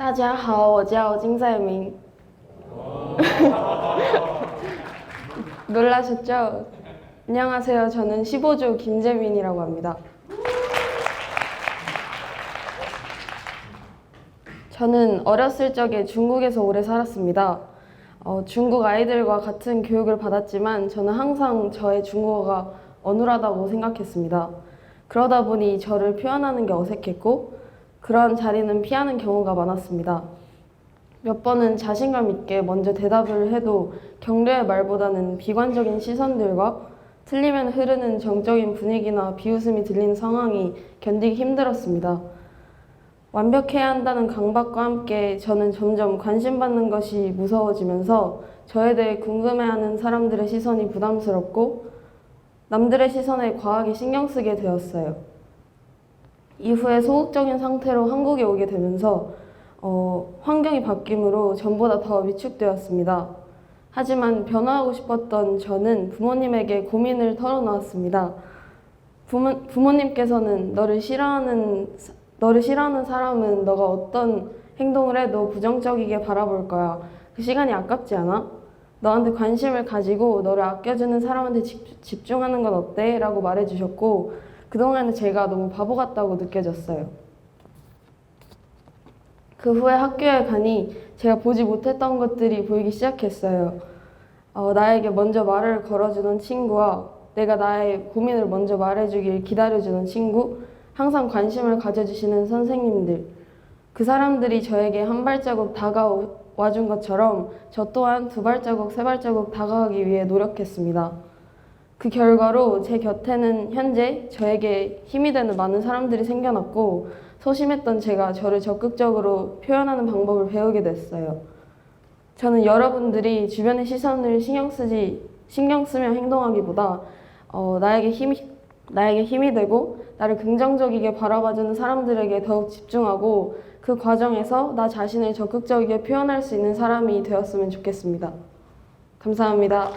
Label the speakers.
Speaker 1: 大家好，我叫金在明。 놀라셨죠? 안녕하세요. 저는 15조 김재민이라고 합니다. 저는 어렸을 적에 중국에서 오래 살았습니다. 어, 중국 아이들과 같은 교육을 받았지만 저는 항상 저의 중국어가 어눌하다고 생각했습니다. 그러다 보니 저를 표현하는 게 어색했고 그런 자리는 피하는 경우가 많았습니다. 몇 번은 자신감 있게 먼저 대답을 해도 격려의 말보다는 비관적인 시선들과 틀리면 흐르는 정적인 분위기나 비웃음이 들리는 상황이 견디기 힘들었습니다. 완벽해야 한다는 강박과 함께 저는 점점 관심받는 것이 무서워지면서 저에 대해 궁금해하는 사람들의 시선이 부담스럽고 남들의 시선에 과하게 신경 쓰게 되었어요. 이후에 소극적인 상태로 한국에 오게 되면서 어, 환경이 바뀜으로 전보다 더 위축되었습니다. 하지만 변화하고 싶었던 저는 부모님에게 고민을 털어놓았습니다. 부모, 부모님께서는 너를 싫어하는 사- 너를 싫어하는 사람은 너가 어떤 행동을 해도 부정적이게 바라볼 거야. 그 시간이 아깝지 않아? 너한테 관심을 가지고 너를 아껴주는 사람한테 집, 집중하는 건 어때? 라고 말해주셨고 그동안은 제가 너무 바보 같다고 느껴졌어요. 그 후에 학교에 가니 제가 보지 못했던 것들이 보이기 시작했어요. 어, 나에게 먼저 말을 걸어주는 친구와 내가 나의 고민을 먼저 말해주길 기다려주는 친구, 항상 관심을 가져주시는 선생님들, 그 사람들이 저에게 한 발자국 다가와 준 것처럼 저 또한 두 발자국, 세 발자국 다가가기 위해 노력했습니다. 그 결과로 제 곁에는 현재 저에게 힘이 되는 많은 사람들이 생겨났고 소심했던 제가 저를 적극적으로 표현하는 방법을 배우게 됐어요. 저는 여러분들이 주변의 시선을 신경 쓰지 신경 쓰며 행동하기보다 어, 나에게 힘이 나에게 힘이 되고 나를 긍정적이게 바라봐주는 사람들에게 더욱 집중하고 그 과정에서 나 자신을 적극적이게 표현할 수 있는 사람이 되었으면 좋겠습니다. 감사합니다.